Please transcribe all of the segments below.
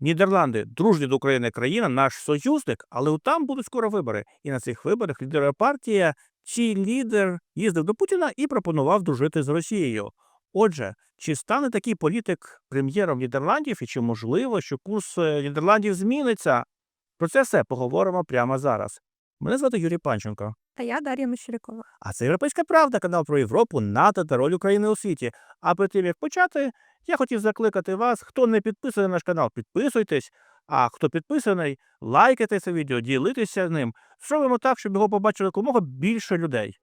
Нідерланди дружня до України країна, наш союзник, але там будуть скоро вибори. І на цих виборах лідера партія, чий лідер їздив до Путіна і пропонував дружити з Росією. Отже, чи стане такий політик прем'єром Нідерландів, і чи можливо, що курс е, Нідерландів зміниться? Про це все поговоримо прямо зараз. Мене звати Юрій Панченко. Та я Дар'я Мещерякова. А це Європейська Правда, канал про Європу, НАТО та роль України у світі. А перед тим як почати, я хотів закликати вас, хто не підписаний на наш канал, підписуйтесь. А хто підписаний, лайкайте це відео, ділитеся ним. Зробимо так, щоб його побачили якомога більше людей.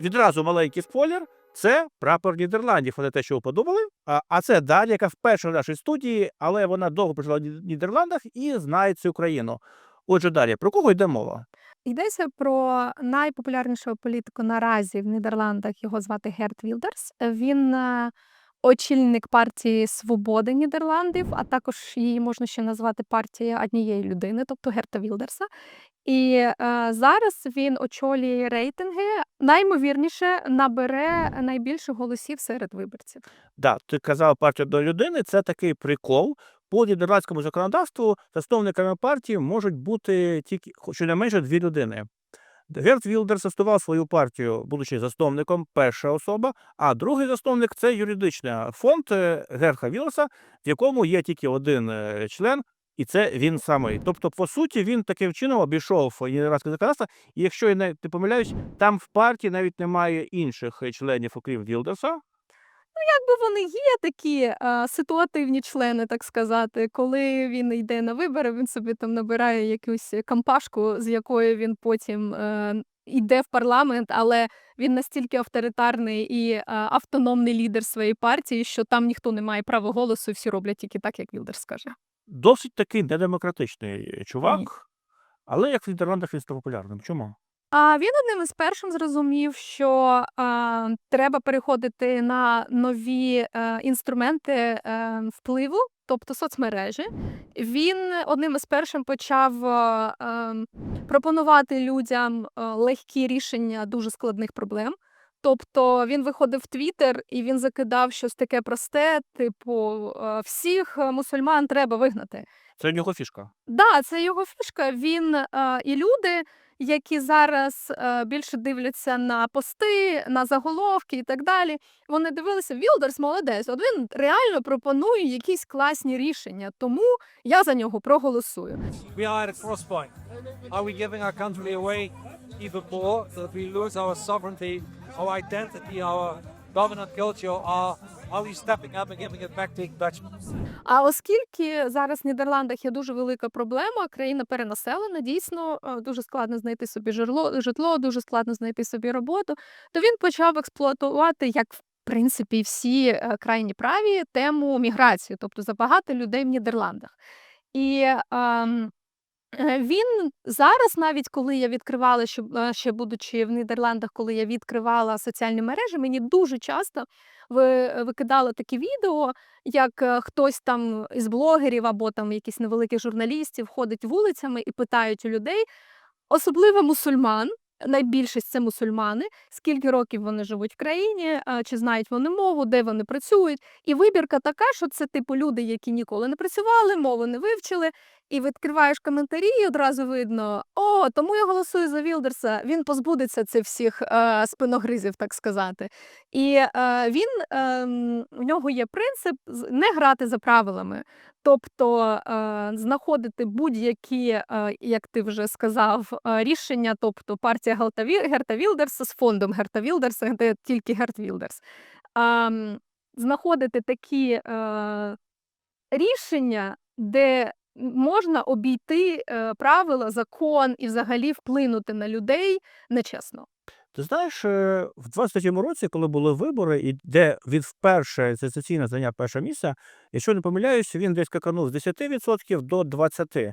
Відразу маленький спойлер. Це прапор Нідерландів. Вони те, що ви подумали. А, а це Дар'я, яка вперше в нашій студії, але вона довго прожила в Нідерландах і знає цю країну. Отже, Дар'я, про кого йде мова? Йдеться про найпопулярнішого політику наразі в Нідерландах. Його звати Герт Вілдерс. Він е, очільник партії Свободи Нідерландів, а також її можна ще назвати партія однієї людини, тобто Герта Вілдерса. І е, зараз він очолює рейтинги. Наймовірніше набере найбільше голосів серед виборців. Да, ти казав партія до людини. Це такий прикол. По нідерландському законодавству засновниками партії можуть бути тільки щонайменше дві людини. Герт Вілдер заснував свою партію, будучи засновником, перша особа, а другий засновник це юридичний фонд е, Герха Вілса, в якому є тільки один е, член, і це він самий. Тобто, по суті, він таким чином обійшов нідерландське законодавство. І якщо я не не помиляюсь, там в партії навіть немає інших е, членів, окрім Вілдерса. Якби вони є такі е, ситуативні члени, так сказати, коли він йде на вибори, він собі там набирає якусь кампашку, з якою він потім е, йде в парламент, але він настільки авторитарний і е, автономний лідер своєї партії, що там ніхто не має права голосу, і всі роблять тільки так, як Вілдер скаже. досить такий недемократичний чувак, але як в Нідерландах він став популярним. Чому? А він одним із першим зрозумів, що треба переходити на нові е, інструменти е, впливу, тобто соцмережі. Він одним із першим почав е, ем, пропонувати людям е, легкі рішення дуже складних проблем. Тобто він виходив в Твіттер і він закидав щось таке просте, типу всіх мусульман треба вигнати. Це його фішка. Да, це його фішка. Він е, і люди, які зараз е, більше дивляться на пости, на заголовки і так далі. Вони дивилися, Вілдерс молодець. От він реально пропонує якісь класні рішення, тому я за нього проголосую. We are at a cross point. Are we giving our country away even more that we lose our sovereignty, our identity, our taking back? А оскільки зараз в Нідерландах є дуже велика проблема, країна перенаселена, дійсно е, дуже складно знайти собі житло, житло, дуже складно знайти собі роботу, то він почав експлуатувати як. В принципі, всі е, крайні праві тему міграції, тобто забагато людей в Нідерландах. І ем, е, він зараз, навіть коли я відкривала, що е, ще будучи в Нідерландах, коли я відкривала соціальні мережі, мені дуже часто ви, викидало такі відео, як е, хтось там із блогерів або там якісь невеликих журналістів ходить вулицями і питають у людей, особливо мусульман. Найбільшість це мусульмани, скільки років вони живуть в країні, чи знають вони мову, де вони працюють. І вибірка така, що це типу люди, які ніколи не працювали, мову не вивчили. І відкриваєш коментарі, і одразу видно: о, тому я голосую за Вілдерса. Він позбудеться цих всіх е, спиногризів, так сказати. І е, він ем, у нього є принцип не грати за правилами. Тобто е, знаходити будь-які, е, як ти вже сказав, е, рішення, тобто партія Герта Вілдерса з фондом Герта Вілдерса, де тільки Герт Вілдерс. Ем, знаходити такі е, рішення, де можна обійти е, правила, закон і взагалі вплинути на людей нечесно. Ти знаєш, е, в 23-му році, коли були вибори, і де він вперше сенсаційно зайняв перше місце, якщо не помиляюсь, він десь каканув з 10% до 20%.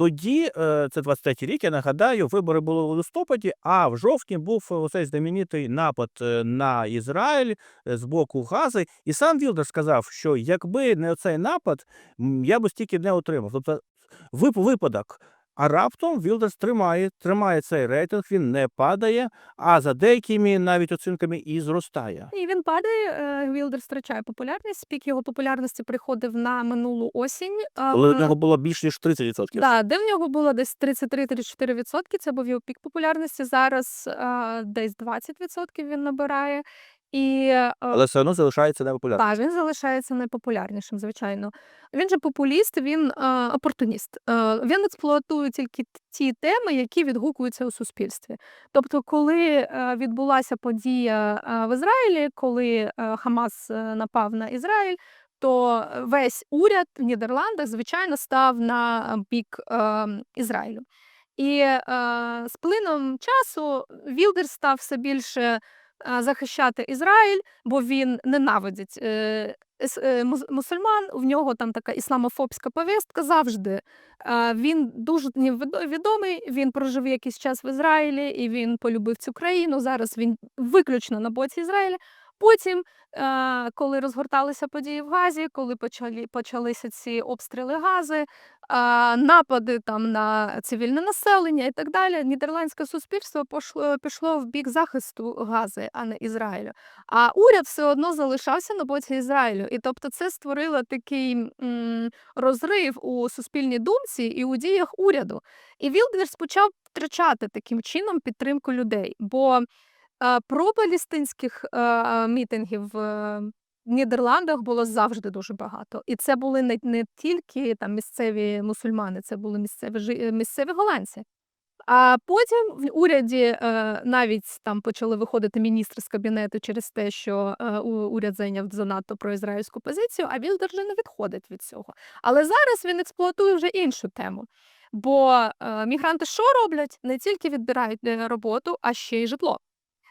Тоді, е, це 23-й рік, я нагадаю, вибори були у листопаді, а в жовтні був оцей знаменитий напад е, на Ізраїль е, з боку Гази. І сам Вілдер сказав, що якби не оцей напад, я би стільки не отримав. Тобто вип- випадок А раптом Вілдерс тримає, тримає цей рейтинг, він не падає, а за деякими навіть оцінками і зростає. І він падає, е, Вілдер втрачає популярність. Пік його популярності приходив на минулу осінь. а, Коли в нього було більш ніж 30%. Да, де в нього було десь 33-34%, це був його пік популярності. Зараз десь 20% він набирає. І е, Але все одно залишається непопулярним. так, він залишається найпопулярнішим, звичайно. Він же популіст, він е, опортуніст. Е, він експлуатує тільки ті теми, які відгукуються у суспільстві. Тобто, коли е, відбулася подія е, в Ізраїлі, коли е, Хамас е, напав на Ізраїль, то весь уряд в Нідерландах, звичайно, став на бік е, Ізраїлю. І е, з плином часу Вілдер став все більше захищати Ізраїль, бо він ненавидить е, е, мусульман. В нього там така ісламофобська повістка завжди. Е, Він дуже відомий. Він прожив якийсь час в Ізраїлі і він полюбив цю країну. Зараз він виключно на боці Ізраїля. Потім, е, коли розгорталися події в Газі, коли почали почалися ці обстріли Гази, напади там на цивільне населення і так далі, нідерландське суспільство пошло, пішло в бік захисту Гази, а не Ізраїлю. А уряд все одно залишався на боці Ізраїлю. І тобто це створило такий м, розрив у суспільній думці і у діях уряду. І Вілдерс почав втрачати таким чином підтримку людей. Бо е, пропалестинських е, мітингів в Нідерландах було завжди дуже багато. І це були не, не тільки там місцеві мусульмани, це були місцеві е, місцеві голландці. А потім в уряді е, навіть там почали виходити міністри з кабінету через те, що е, уряд зайняв занадто проізраїльську позицію, а Вілдер вже не відходить від цього. Але зараз він експлуатує вже іншу тему. Бо е, мігранти що роблять? Не тільки відбирають е, роботу, а ще й житло.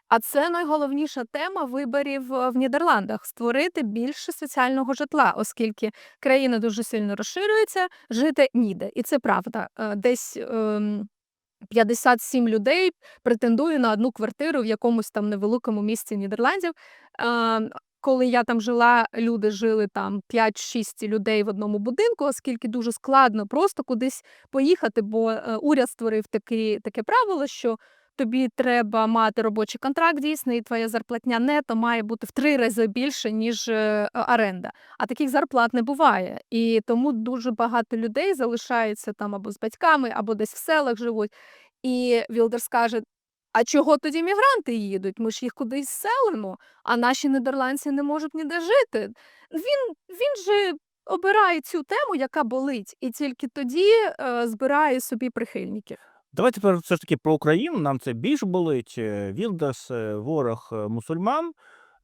А це найголовніша тема виборів е, в Нідерландах створити більше соціального житла, оскільки країна дуже сильно розширюється, жити ніде. І це правда. Е, Десь ем, 57 людей претендує на одну квартиру в якомусь там невеликому місті Нідерландів. Е, Коли я там жила, люди жили там 5-6 людей в одному будинку, оскільки дуже складно просто кудись поїхати, бо уряд створив такі, таке правило, що тобі треба мати робочий контракт дійсний, і твоя зарплатня нето має бути в три рази більше, ніж е, оренда. А таких зарплат не буває. І тому дуже багато людей залишаються там або з батьками, або десь в селах живуть. І Вілдер скаже: а чого тоді мігранти їдуть? Ми ж їх кудись селимо, а наші нідерландці не можуть ніде жити. Він, він же обирає цю тему, яка болить, і тільки тоді е, збирає собі прихильників. Давайте тепер все ж таки про Україну. Нам це більш болить. Вілдас, Вілдерс е, ворог е, мусульман,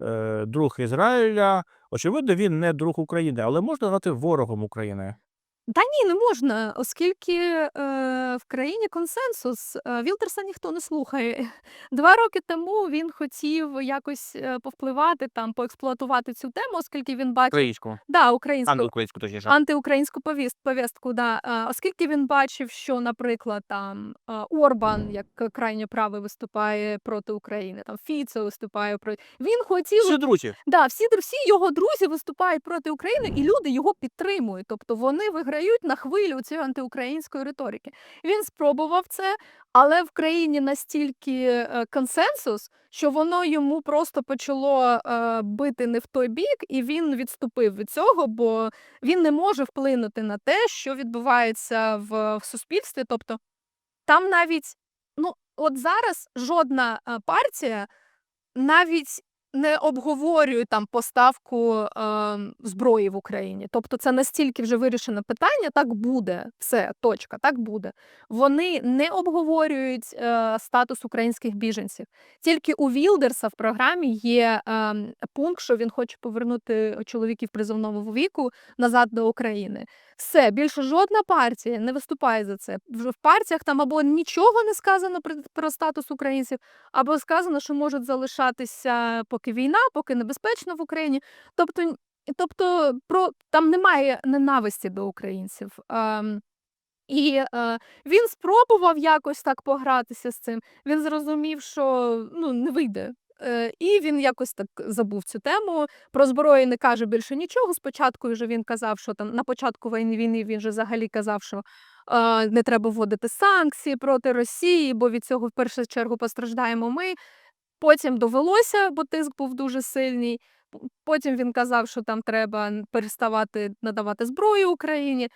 е, друг Ізраїля. Очевидно, він не друг України, але можна назвати ворогом України. Та ні, не можна, оскільки е, в країні консенсус е, Вілтерса ніхто не слухає. Два роки тому він хотів якось е, повпливати там, поексплуатувати цю тему, оскільки він бачив Українську. да, українську Антиукраїнську, точніше. антиукраїнську повіст, повістку, да. е, оскільки він бачив, що, наприклад, там е, Орбан, як крайньо правий, виступає проти України, там Фіцо виступає проти. Він хотів Всі друзі. Да, всі, всі його друзі виступають проти України, і люди його підтримують. Тобто вони виграють на хвилю цієї антиукраїнської риторики. Він спробував це, але в країні настільки е, консенсус, що воно йому просто почало е, бити не в той бік, і він відступив від цього, бо він не може вплинути на те, що відбувається в, в суспільстві. Тобто там навіть, ну, от зараз жодна е, партія навіть не обговорює там поставку е, зброї в Україні. Тобто це настільки вже вирішене питання, так буде. Все, точка, так буде. Вони не обговорюють е, статус українських біженців. Тільки у Вілдерса в програмі є е, пункт, що він хоче повернути чоловіків призовного віку назад до України. Все, більше жодна партія не виступає за це. В партіях там або нічого не сказано про статус українців, або сказано, що можуть залишатися поки війна, поки небезпечно в Україні. Тобто, тобто про там немає ненависті до українців. Ем, і е, він спробував якось так погратися з цим. Він зрозумів, що ну не вийде. Е, і він якось так забув цю тему. Про зброю не каже більше нічого. Спочатку вже він казав, що там на початку війни він же взагалі казав, що е, не треба вводити санкції проти Росії, бо від цього в першу чергу постраждаємо ми. Потім довелося, бо тиск був дуже сильний. Потім він казав, що там треба переставати надавати зброю Україні.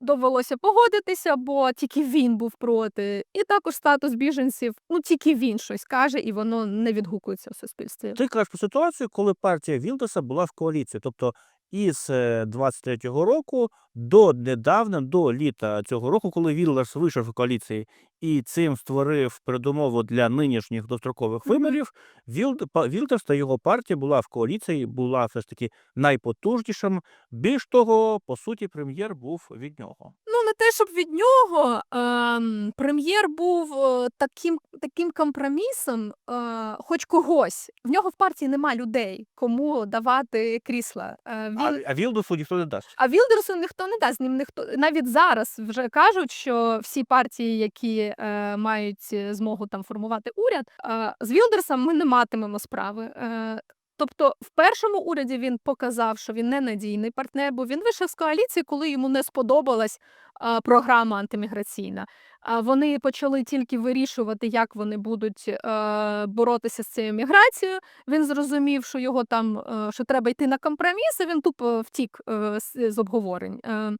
Довелося погодитися, бо тільки він був проти. І також статус біженців, ну тільки він щось каже, і воно не відгукується в суспільстві. Ти кажеш про ситуацію, коли партія Вілдеса була в коаліції. Тобто із е, 23-го року до недавна, до літа цього року, коли Віллерс вийшов з коаліції і цим створив передумову для нинішніх дострокових виборів, Вілдерс та його партія була в коаліції, була все ж таки найпотужнішим. Більш того, по суті, прем'єр був від нього. Не те, щоб від нього ем, прем'єр був е, таким, таким компромісом, е, хоч когось. В нього в партії нема людей, кому давати крісла. Е, він... А, а Вілдерсу ніхто не дасть. А Вілдерсу ніхто не дасть. Ним ніхто навіть зараз вже кажуть, що всі партії, які е, мають е, змогу там формувати уряд, е, з Вілдерсом ми не матимемо справи. Е, Тобто, в першому уряді він показав, що він ненадійний партнер, бо він вийшов з коаліції, коли йому не сподобалась е, програма антиміграційна. А вони почали тільки вирішувати, як вони будуть е, боротися з цією міграцією. Він зрозумів, що його там е, що треба йти на компроміс, і він тупо втік е, з, з обговорень. Е,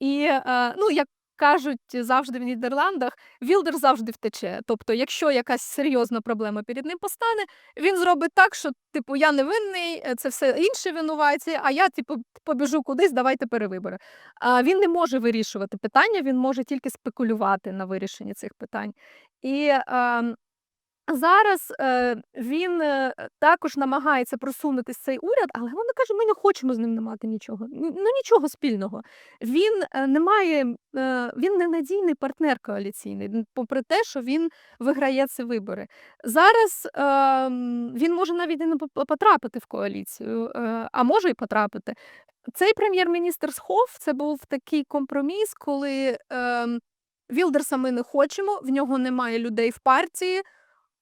і е, ну, як кажуть завжди в Нідерландах, Вілдер завжди втече. Тобто, якщо якась серйозна проблема перед ним постане, він зробить так, що типу я не винний, е, це все інші винуваті, а я типу побіжу кудись, давайте перевибори. А він не може вирішувати питання, він може тільки спекулювати на вирішенні цих питань. І е, Зараз е, він е, також намагається просунутися цей уряд, але вона каже: ми не хочемо з ним не мати нічого. Ну нічого спільного. Він е, не має, е, він ненадійний партнер коаліційний, попри те, що він виграє ці вибори. Зараз е, він може навіть і не потрапити в коаліцію, е, а може і потрапити. Цей прем'єр-міністр Схов це був такий компроміс, коли е, Вілдерса ми не хочемо, в нього немає людей в партії.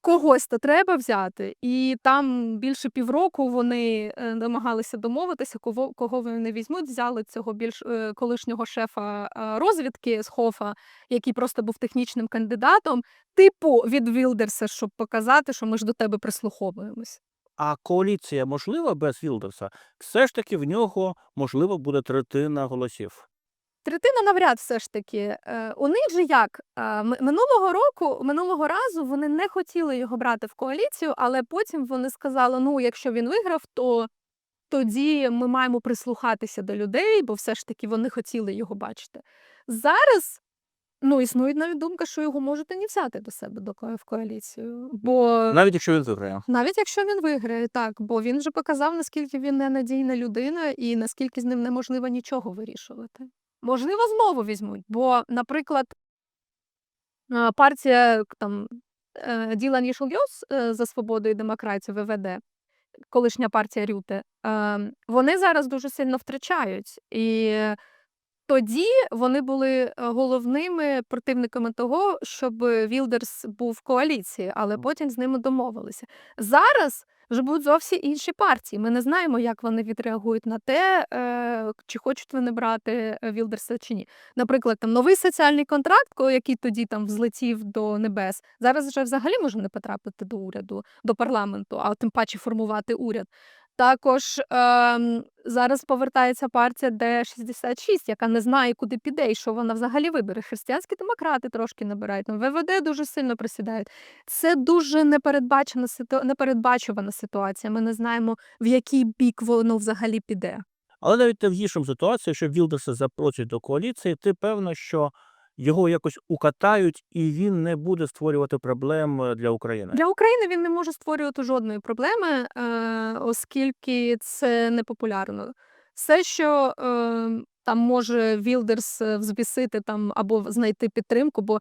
Когось то треба взяти, і там більше півроку вони е, намагалися домовитися, кого, кого вони візьмуть. Взяли цього більш е, колишнього шефа е, розвідки з Хофа, який просто був технічним кандидатом, типу від Вілдерса, щоб показати, що ми ж до тебе прислуховуємось. А коаліція можлива без Вілдерса? Все ж таки в нього можливо буде третина голосів. Третина навряд все ж таки. Е, У них же як Е, минулого року, минулого разу вони не хотіли його брати в коаліцію, але потім вони сказали: ну, якщо він виграв, то тоді ми маємо прислухатися до людей, бо все ж таки вони хотіли його бачити. Зараз ну, існує навіть думка, що його можуть і не взяти до себе до ко- в коаліцію. Бо Навіть якщо він виграє. навіть якщо він виграє, так, бо він вже показав, наскільки він ненадійна людина і наскільки з ним неможливо нічого вирішувати. Можливо, знову візьмуть, бо, наприклад, е, партія там е, Діла Нішульйос е, за свободу і демократію ВВД, колишня партія Рюте, е, вони зараз дуже сильно втрачають. І тоді вони були головними противниками того, щоб Вілдерс був в коаліції, але потім з ними домовилися. Зараз вже будуть зовсім інші партії. Ми не знаємо, як вони відреагують на те, е, чи хочуть вони брати е, Вілдерса чи ні. Наприклад, там новий соціальний контракт, який тоді там взлетів до небес, зараз вже взагалі може не потрапити до уряду, до парламенту, а тим паче формувати уряд. Також ем, зараз повертається партія Д-66, яка не знає, куди піде і що вона взагалі вибере. Християнські демократи трошки набирають, там ВВД дуже сильно присідають. Це дуже непередбачена непередбачувана ситуація. Ми не знаємо, в який бік воно взагалі піде. Але навіть в гіршому ситуації, якщо Вілдерса запросять до коаліції, ти певна, що його якось укатають, і він не буде створювати проблем е, для України. Для України він не може створювати жодної проблеми, е, оскільки це непопулярно. Все, що е, там може Вілдерс взбісити там або знайти підтримку, бо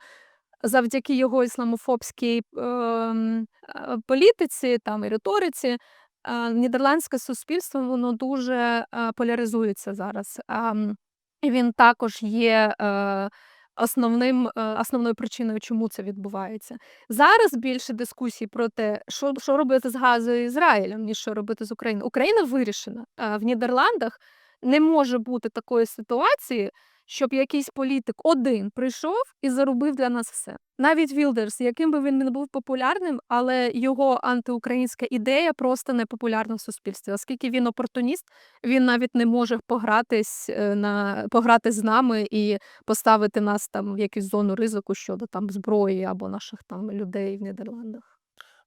завдяки його ісламофобській е, м, е, політиці там і риториці. Нідерландське суспільство воно дуже поляризується зараз. І він також є основним, е, основною причиною, чому це відбувається. Зараз більше дискусій про те, що, що робити з Газою Ізраїлем, ніж що робити з Україною. Україна вирішена. В Нідерландах не може бути такої ситуації, щоб якийсь політик один прийшов і заробив для нас все. Навіть Вілдерс, яким би він не був популярним, але його антиукраїнська ідея просто не популярна в суспільстві, оскільки він опортуніст, він навіть не може погратись е, на пограти з нами і поставити нас там в якусь зону ризику щодо там зброї або наших там людей в Нідерландах.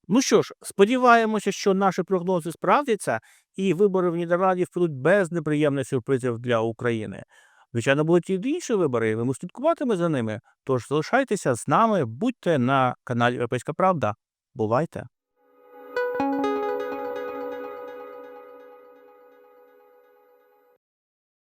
Ну що ж, сподіваємося, що наші прогнози справдяться, і вибори в Нідерландів пройдуть без неприємних сюрпризів для України. Звичайно, будуть і інші вибори, і ми слідкуватиме за ними. Тож залишайтеся з нами, будьте на каналі Європейська Правда. Бувайте!